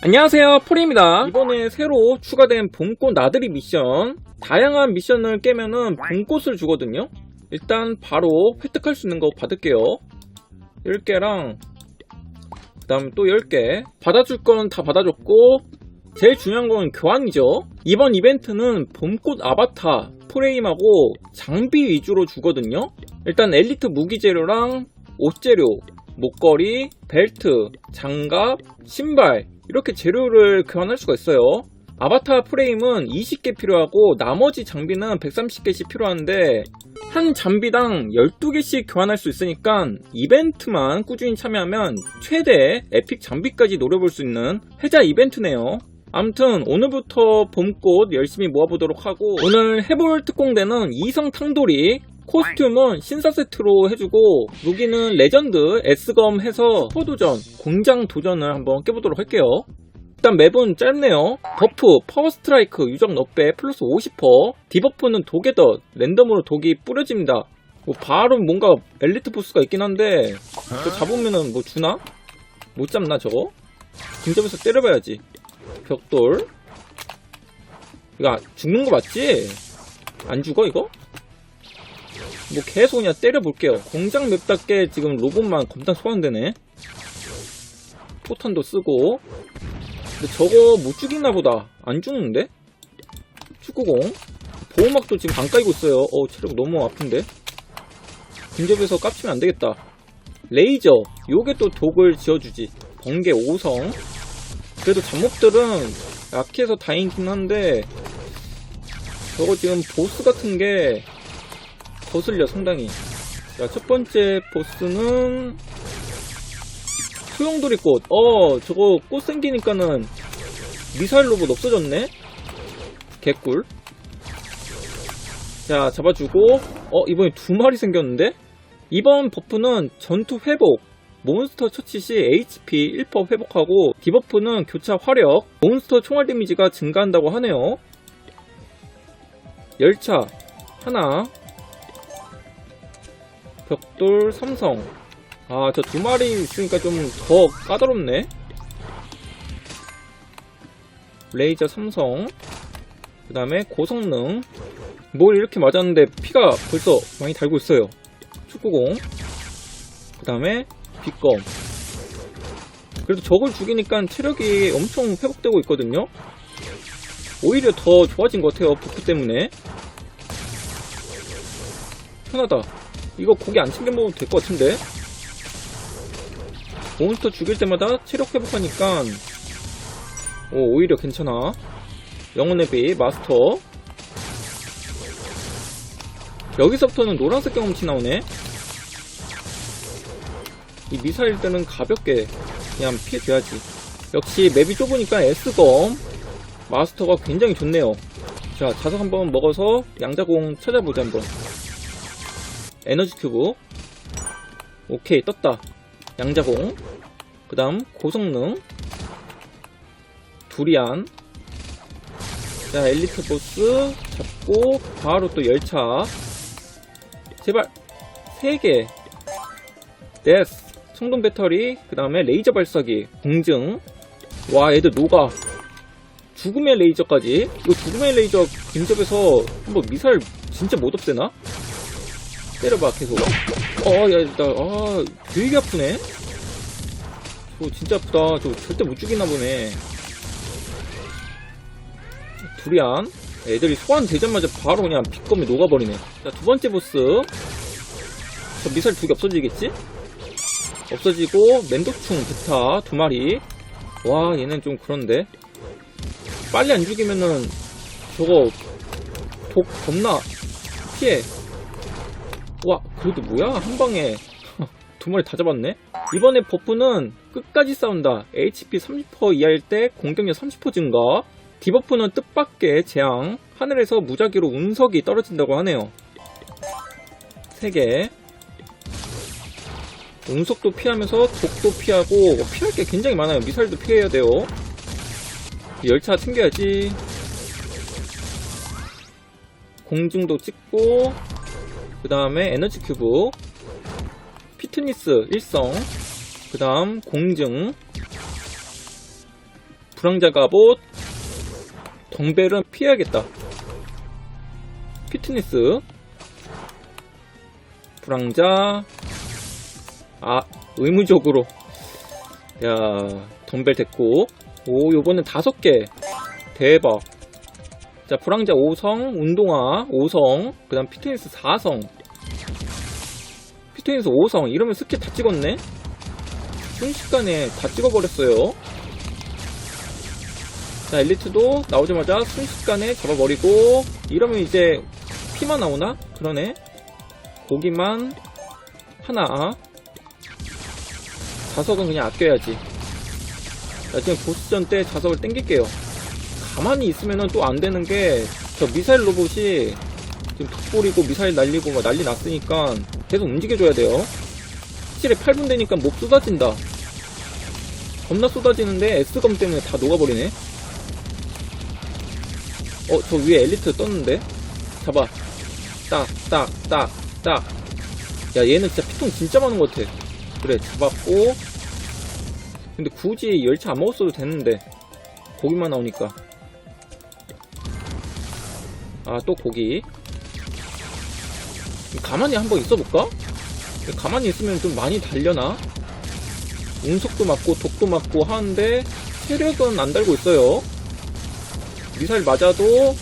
안녕하세요 포리입니다. 이번에 새로 추가된 봄꽃 나들이 미션. 다양한 미션을 깨면은 봄꽃을 주거든요. 일단 바로 획득할 수 있는 거 받을게요. 10개랑 그 다음에 또 10개. 받아줄 건 다 받아줬고 제일 중요한 건 교환이죠. 이번 이벤트는 봄꽃 아바타 프레임하고 장비 위주로 주거든요. 일단 엘리트 무기 재료랑 옷 재료 목걸이, 벨트, 장갑, 신발 이렇게 재료를 교환할 수가 있어요. 아바타 프레임은 20개 필요하고 나머지 장비는 130개씩 필요한데 한 장비당 12개씩 교환할 수 있으니까 이벤트만 꾸준히 참여하면 최대 에픽 장비까지 노려볼 수 있는 해자 이벤트네요. 아무튼 오늘부터 봄꽃 열심히 모아보도록 하고 오늘 해볼 특공대는 이성 탕돌이 코스튬은 신사 세트로 해주고 무기는 레전드 S검 해서 포도전 공장 도전을 한번 깨보도록 할게요 일단 맵은 짧네요 버프 파워 스트라이크 유적 넉배 플러스 50% 디버프는 독에더 랜덤으로 독이 뿌려집니다 뭐 바로 뭔가 엘리트 보스가 있긴 한데 저 잡으면은 뭐 주나? 못 잡나 저거? 근접에서 때려봐야지 벽돌 이거 죽는 거 맞지? 안 죽어 이거? 뭐 계속 그냥 때려볼게요. 공장 맵답게 지금 로봇만 겁나 소환되네. 포탄도 쓰고. 근데 저거 못 죽이나 보다. 안 죽는데? 축구공. 보호막도 지금 안 까이고 있어요. 어, 체력 너무 아픈데? 근접에서 깝치면 안 되겠다. 레이저. 요게 또 독을 지어주지. 번개 5성. 그래도 잡몹들은 약해서 다행이긴 한데, 저거 지금 보스 같은 게 거슬려 상당히. 자 첫 번째 보스는 소용돌이꽃. 어 저거 꽃 생기니까는 미사일 로봇 없어졌네? 개꿀. 자 잡아주고. 어 이번에 두 마리 생겼는데? 이번 버프는 전투 회복. 몬스터 처치 시 HP 1% 회복하고 디버프는 교차 화력. 몬스터 총알 데미지가 증가한다고 하네요. 열차. 하나 벽돌 삼성. 아 저 두 마리 있으니까 좀 더 까다롭네. 레이저 삼성. 그 다음에 고성능. 뭘 이렇게 맞았는데 피가 벌써 많이 달고 있어요. 축구공. 그 다음에 빗검. 그래도 적을 죽이니까 체력이 엄청 회복되고 있거든요. 오히려 더 좋아진 것 같아요 부크 때문에. 편하다 이거 고기 안 챙겨 먹으면 될 것 같은데? 몬스터 죽일 때마다 체력 회복하니까 오, 오히려 괜찮아. 영혼의 비 마스터. 여기서부터는 노란색 경험치 나오네. 이 미사일 때는 가볍게 그냥 피해줘야지. 역시 맵이 좁으니까 S검. 마스터가 굉장히 좋네요. 자 자석 한번 먹어서 양자공 찾아보자 한번 에너지 큐브. 오케이 떴다. 양자공. 그 다음 고성능. 두리안. 자 엘리트 보스 잡고 바로 또 열차. 제발 3개. 데스 청동 배터리. 그 다음에 레이저 발사기 공증. 와 애들 녹아. 죽음의 레이저까지. 이거 죽음의 레이저 근접에서 한번 미사일 진짜 못 없애나? 때려봐 계속. 어야나아 되게 아프네. 저 진짜 아프다. 저 절대 못 죽이나 보네. 두리안. 애들이 소환 되자마자 바로 그냥 빗검에 녹아버리네. 자 두번째 보스. 저 미사일 두 개 없어지겠지? 없어지고 멘도충 기타 두 마리. 와 얘는 좀 그런데. 빨리 안 죽이면은 저거 독 겁나 피해 와 그래도 뭐야? 한 방에 두 마리 다 잡았네? 이번에 버프는 끝까지 싸운다. HP 30% 이하일 때 공격력 30% 증가. 디버프는 뜻밖의 재앙. 하늘에서 무작위로 운석이 떨어진다고 하네요. 3개. 운석도 피하면서 독도 피하고 피할 게 굉장히 많아요. 미사일도 피해야 돼요. 열차 챙겨야지. 공중도 찍고 그 다음에 에너지 큐브 피트니스 일성 그 다음 공증 불황자 갑옷 덤벨은 피해야겠다. 피트니스 불황자 아 의무적으로. 야 덤벨 됐고. 오 요번엔 다섯 개. 대박 자 불황자 5성 운동화 5성 그 다음 피트니스 4성. 피트니스 5성 이러면 스킬 다 찍었네? 순식간에 다 찍어버렸어요. 자 엘리트도 나오자마자 순식간에 잡아버리고 이러면 이제 피만 나오나? 그러네. 고기만 하나. 자석은 그냥 아껴야지. 자 지금 보스전 때 자석을 땡길게요 가만히 있으면은 또 안 되는 게 저 미사일 로봇이 지금 턱부리고 미사일 날리고 막 난리 났으니까 계속 움직여줘야 돼요. 확실히 8분 되니까 몹 쏟아진다. 겁나 쏟아지는데 S검 때문에 다 녹아버리네. 어 저 위에 엘리트 떴는데? 잡아. 딱 딱 딱 딱 야 얘는 진짜 피통 진짜 많은 것 같아. 그래 잡았고. 근데 굳이 열차 안 먹었어도 되는데. 고기만 나오니까 아 또 고기 가만히 한번 있어볼까? 가만히 있으면 좀 많이 달려나? 운석도 맞고 독도 맞고 하는데 체력은 안 달고 있어요 미사일 맞아도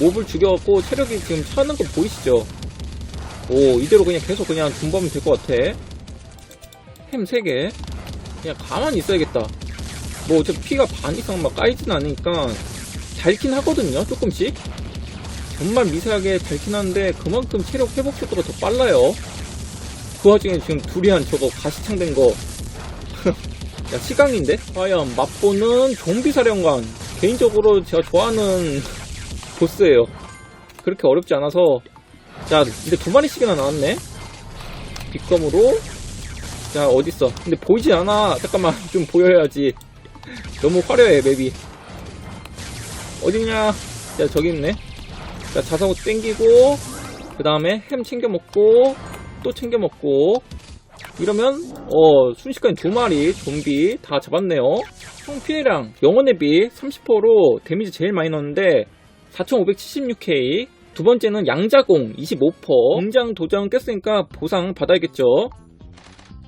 몹을 죽여갖고 체력이 지금 차는 거 보이시죠? 오 이대로 그냥 계속 그냥 준비하면 될것 같아 햄 3개 그냥 가만히 있어야겠다 뭐 어차피 피가 반 이상 막 까이진 않으니까 닳긴 하거든요 조금씩 정말 미세하게 닳긴 하는데 그만큼 체력 회복 속도가 더 빨라요. 그 와중에 지금 두리안 저거 가시창 된 거. 야 시강인데? 과연 맛보는 좀비 사령관. 개인적으로 제가 좋아하는 보스예요. 그렇게 어렵지 않아서. 자 이제 두 마리씩이나 나왔네. 빗검으로. 자 어딨어? 근데 보이지 않아. 잠깐만 좀 보여야지. 너무 화려해 맵이. 어딨냐? 자 저기 있네 자 자사고 땡기고 그 다음에 햄 챙겨 먹고 또 챙겨 먹고. 이러면 어 순식간에 두 마리 좀비 다 잡았네요. 총 피해량 영혼의 비 30%로 데미지 제일 많이 넣었는데 4576K 두 번째는 양자공 25% 공장 도장 깼으니까 보상 받아야겠죠.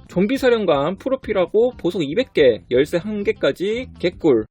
좀비 사령관 프로필하고 보석 200개 열쇠 1개까지 개꿀